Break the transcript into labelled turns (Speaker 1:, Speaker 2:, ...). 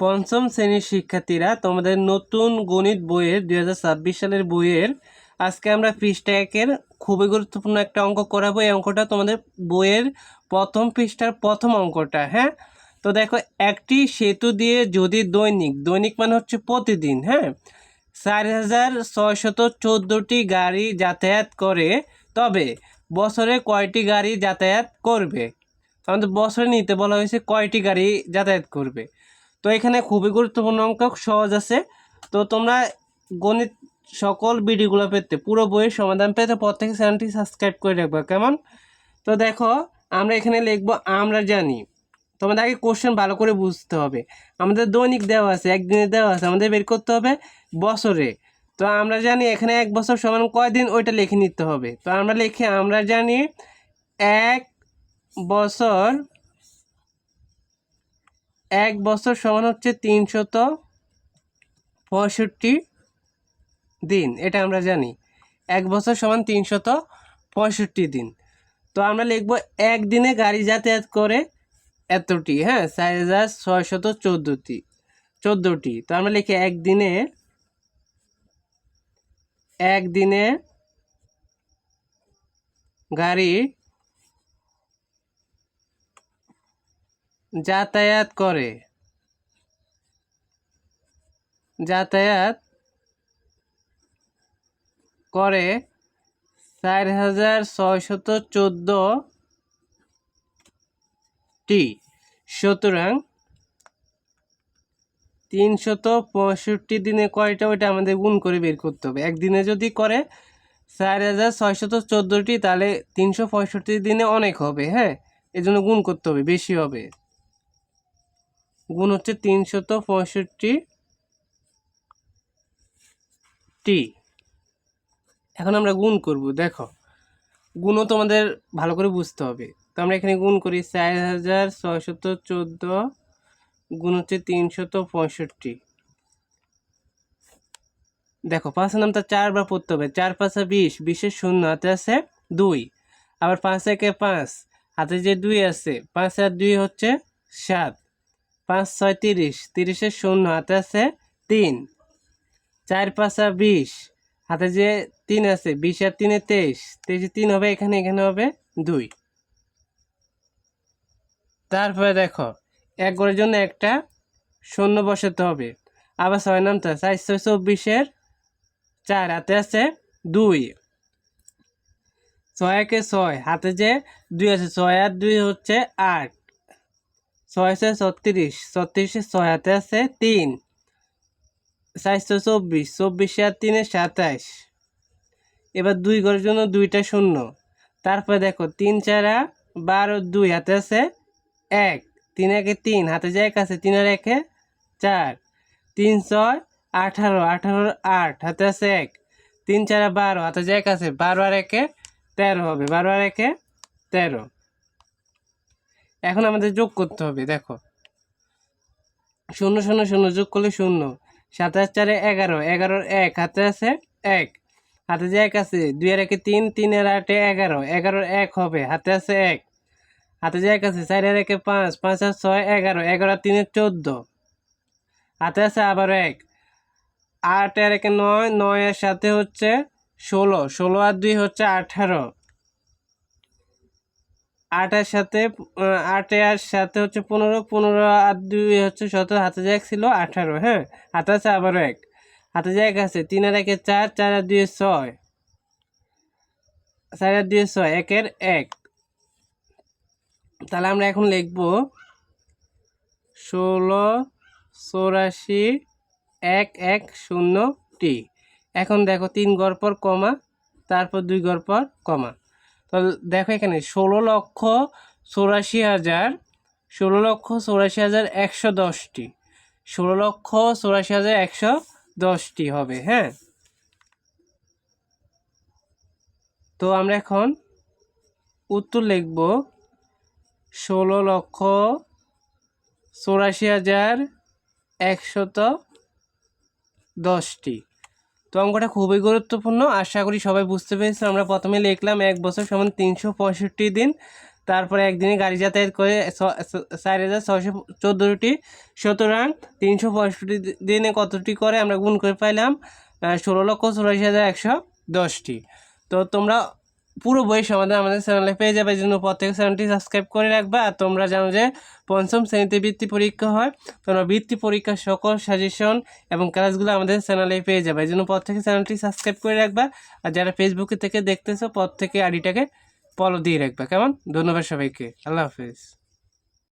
Speaker 1: পঞ্চম শ্রেণির শিক্ষার্থীরা তোমাদের নতুন গণিত বইয়ের দু হাজার ছাব্বিশ সালের বইয়ের আজকে আমরা পৃষ্ঠা একের খুবই গুরুত্বপূর্ণ একটা অঙ্ক করাবো। এই অঙ্কটা তোমাদের বইয়ের প্রথম পৃষ্ঠার প্রথম অঙ্কটা হ্যাঁ? তো দেখো, একটি সেতু দিয়ে যদি দৈনিক দৈনিক মানে হচ্ছে প্রতিদিন হ্যাঁ? চার হাজার ছয়শত চোদ্দোটি গাড়ি যাতায়াত করে, তবে বছরে কয়টি গাড়ি যাতায়াত করবে? আমাদের বছরে নিতে বলা হয়েছে কয়টি গাড়ি যাতায়াত করবে? তো এখানে খুবই গুরুত্বপূর্ণ অঙ্ক, সহজ আছে। তো তোমরা গণিত সকল ভিডিওগুলো পেতে, পুরো বইয়ের সমাধান পেতে প্রত্যেক চ্যানেলটি সাবস্ক্রাইব করে রাখবে, কেমন? তো দেখো, আমরা এখানে লিখব, আমরা জানি। তোমাদের আগে কোশ্চেন ভালো করে বুঝতে হবে। আমাদের দৈনিক দেওয়া আছে, একদিনে দেওয়া আছে, আমাদের বের করতে হবে বছরে। তো আমরা জানি এখানে এক বছর সমান কয়দিন, ওইটা লিখে নিতে হবে। তো আমরা লিখে, আমরা জানি এক বছর এক বছর সমান হচ্ছে তিনশত পঁয়ষট্টি দিন, এটা আমরা জানি। এক বছর সমান তিনশত পঁয়ষট্টি দিন। তো আমরা লিখব একদিনে গাড়ি যাতায়াত করে এতটি হ্যাঁ চার হাজার ছয়শত চোদ্দোটি চোদ্দোটি। তো আমরা লিখি একদিনে একদিনে গাড়ি যাতায়াত করে। যাতায়াত করে চার হাজার ছয়শত চোদ্দটি। সুতরাং তিনশত পঁয়ষট্টি দিনে কয়টা ওইটা আমাদের গুণ করে বের করতে হবে। একদিনে যদি করে চার হাজার ছয়শত চোদ্দোটি, তাহলে তিনশো পঁয়ষট্টি দিনে অনেক হবে হ্যাঁ? এই জন্য গুণ করতে হবে, বেশি হবে। গুণ হচ্ছে তিনশত পঁয়ষট্টি টি। এখন আমরা গুণ করব, দেখো। গুণও তোমাদের ভালো করে বুঝতে হবে। তো আমরা এখানে গুণ করি চার হাজার ছয়শত চোদ্দ গুণ হচ্ছে তিনশত পঁয়ষট্টি। দেখো পাঁচ নামটা চারবার পড়তে হবে। চার পাঁচা বিশ, বিশের শূন্য, হাতে আছে দুই। আবার পাঁচ একে পাঁচ, হাতে যে দুই আছে, পাঁচ আর দুই হচ্ছে সাত। পাঁচ, ছয়, তিরিশ। তিরিশের শূন্য, হাতে আছে তিন। চার, পাঁচা বিশ। হাতে যে তিন আছে, বিশ আর তিনে তেইশ। তেইশে তিন হবে, এখানে এখানে হবে দুই। তারপরে দেখো, এক গড়ের জন্য একটা শূন্য বসাতে হবে। আবার ছয় নামটা চারশো চব্বিশের চার, হাতে আছে দুই। ছয় একে ছয়, হাতে যে দুই আছে, ছয় আর দুই হচ্ছে আট। ছয় ছয় ছত্রিশ ছত্রিশে ছয় হাতে আছে তিন। চারশো চব্বিশ, চব্বিশে আর তিনে সাতাশ এবার দুই ঘরের জন্য দুইটা শূন্য। তারপরে দেখো, তিন চারা বারো দুই, হাতে আছে এক। তিন একে তিন, হাতে যে এক আছে তিন আর একে চার। তিন ছয়, আঠারো আঠারো আট, হাতে আছে এক। তিন চারা বারো, হাতে যে এক আছে, বারো আর একে তেরো হবে, বারো আর একে তেরো। এখন আমাদের যোগ করতে হবে, দেখো। শূন্য শূন্য শূন্য, যোগ করলে শূন্য। সাতাশ চারে এগারো, এগারোর এক, হাতে আছে এক। হাতে যে এক আছে, দুই আর একে তিন তিনের আটে এগারো, এগারোর এক হবে, হাতে আছে এক। হাতে যে এক আছে, চার আর একে পাঁচ পাঁচ আর ছয়, এগারো এগারো আর তিনের চোদ্দ। হাতে আছে আবার এক। আট আর একে নয় নয় এর সাথে হচ্ছে ষোলো ষোলো আর দুই হচ্ছে আঠারো। আটের সাথে আটে আর সাথে হচ্ছে পনেরো পনেরো আর দুই হচ্ছে সতেরো হাতে যে এক ছিল আঠারো হ্যাঁ? হাতে আছে আবারও এক। হাতে যে এক আছে তিন আর একে চার চার আর দুই ছয়। চার আর দুই ছয়, একের এক। তাহলে আমরা এখন লিখব ষোলো, চৌরাশি, এক এক, শূন্য, টি। এখন দেখো তিন গড় পর কমা, তারপর দুই গড় পর কমা। তো দেখো এখানে ষোলো লক্ষ চৌরাশি হাজার, ষোলো লক্ষ চৌরাশি হাজার একশো দশটি। ষোলো লক্ষ চৌরাশি হাজার একশো দশটি হবে হ্যাঁ? তো আমরা এখন উত্তর লিখব, ষোলো লক্ষ চৌরাশি হাজার একশত দশটি। তো অঙ্কটা খুবই গুরুত্বপূর্ণ। আশা করি সবাই বুঝতে পেরেছি। আমরা প্রথমে লিখলাম এক বছর সমান তিনশো পঁয়ষট্টি দিন। তারপরে একদিনে গাড়ি যাতায়াত করে চার হাজার ছশো চোদ্দোটি সুতরাং তিনশো পঁয়ষট্টি দিনে কতটি করে আমরা গুণ করে পাইলাম? ষোলো লক্ষ চুরাশি হাজার একশো দশটি। তো তোমরা পুরো বই সমাধান আমাদের চ্যানেলে পেয়ে যাবে জন্য প্রত্যেক চ্যানেলটি সাবস্ক্রাইব করে রাখবা। আর তোমরা জানো যে পঞ্চম শ্রেণীতে বৃত্তি পরীক্ষা হয়, তোমরা বৃত্তি পরীক্ষার সকল সাজেশন এবং ক্লাসগুলো আমাদের চ্যানেলে পেয়ে যাবে জন্য প্রত্যেক চ্যানেলটি সাবস্ক্রাইব করে রাখবা। আর যারা ফেসবুকে থেকে দেখতেছো প্রত্যেকে আইডিটাকে ফলো দিয়ে রাখবা। কেমন? ধন্যবাদ সবাইকে। আল্লাহ হাফিজ।